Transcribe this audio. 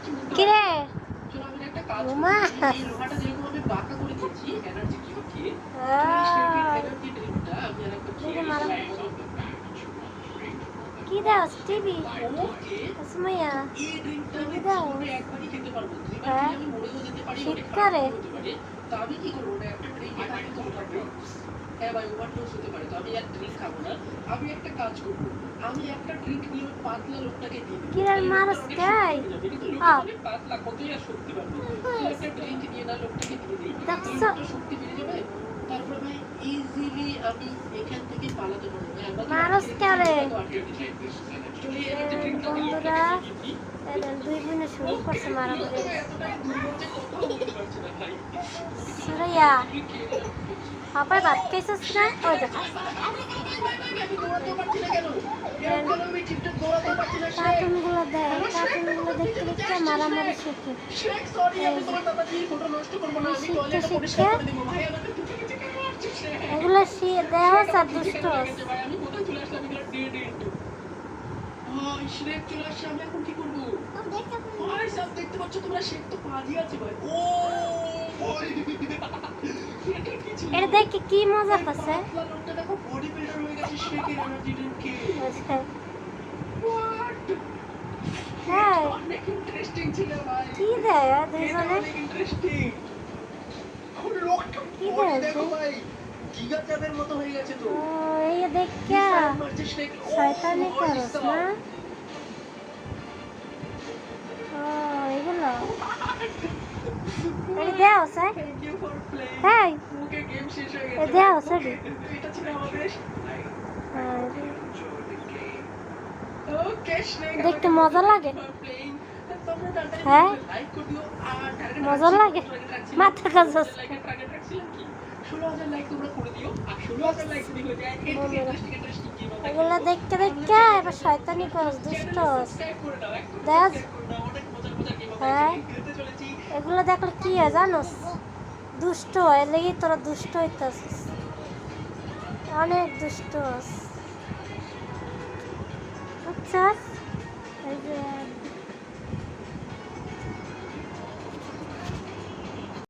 দেখে মারা- নিই। কি দাও টিভি সুমাইয়া কি দাও? হ্যাঁ? খেলে আমি মরেও যেতে পারি শীত অনেক করে? খারাপ হতে পারে তো আমি কি করব না একটা ড্রিঙ্ক এটা আমি তো থাকবে হ্যাঁ ভাই ওভারডোজ হতে পারে তো আমি আর ড্রিঙ্ক খাব না আমি একটা কাজ করব আমি একটা ড্রিঙ্ক নিয়ে ওই পাতলা লোকটাকে দিয়ে দেবো কি রে, এই মানুষ লোকটা অনেক খায়? শক্তি হয়ে যাবে, কিন্তু লোকটা আহ। অনেক পাতলা, কতই আর শক্তি পাবে? একটা ড্রিঙ্ক নিয়ে না লোকটাকে দিয়ে দিই দেখছ? লোকটার শক্তি বেড়ে যাবে তারপরে ভাই ইজিলি আমি এখান থেকে পালাতে পারব ভাই আমাদের কে রে? রেখেছে, আটকে রেখেছে। চলো এই energy এ, drink টা আমি বন্ধুরা, দিই। বোনে শুরু করছে না সুরাইয়া নিলাম। ভাত খাইছিস না ওই দেখ কার্টুনগুলো দেয় কার্টুনগুলো দেখতে দেখতে মারামারি শিখে শেখ? এগুলো আর দুষ্ট চলে আসছে, আমি এখন কি করব? ভাই, সব দেখতে পাচ্ছ তোমরা? তো আছে ভাই। ও, এটা দেখে কি মজা পাচ্ছে দেখো, হয়ে। What? হ্যাঁ কি দেয় এটা দুজনে অনেক ইন্টারেস্টিং এখন লোকটা কি body বলছে? দেখো ভাই গিগা চাঁদের মতো হয়ে গেছে তো ও এই দেখা Missile মারছে শেখ। ও, শয়তানি করস না এগুলো দেওয়া স্যার. হ্যাঁ Okay, Snake, দেখতে মজা লাগে। হ্যাঁ? দিও। মজা লাগে। মাথা কাজ like এর target রাখছিলাম কি? 16,000 like তোমরা করে দিও। আর 16,000 like যদি যায়, এর থেকে বন্ধুরা। interesting interesting game আমরা এগুলো দেখতে দেখতে এবার শয়তানি করস দুষ্ট দাও, দেখ। দাও। হ্যাঁ। এগুলো দেখলে কি হয় জানোস দুষ্ট হয় লেগে তোরা দুষ্ট হইতেছিস। অনেক দুষ্ট বুঝছস এই যে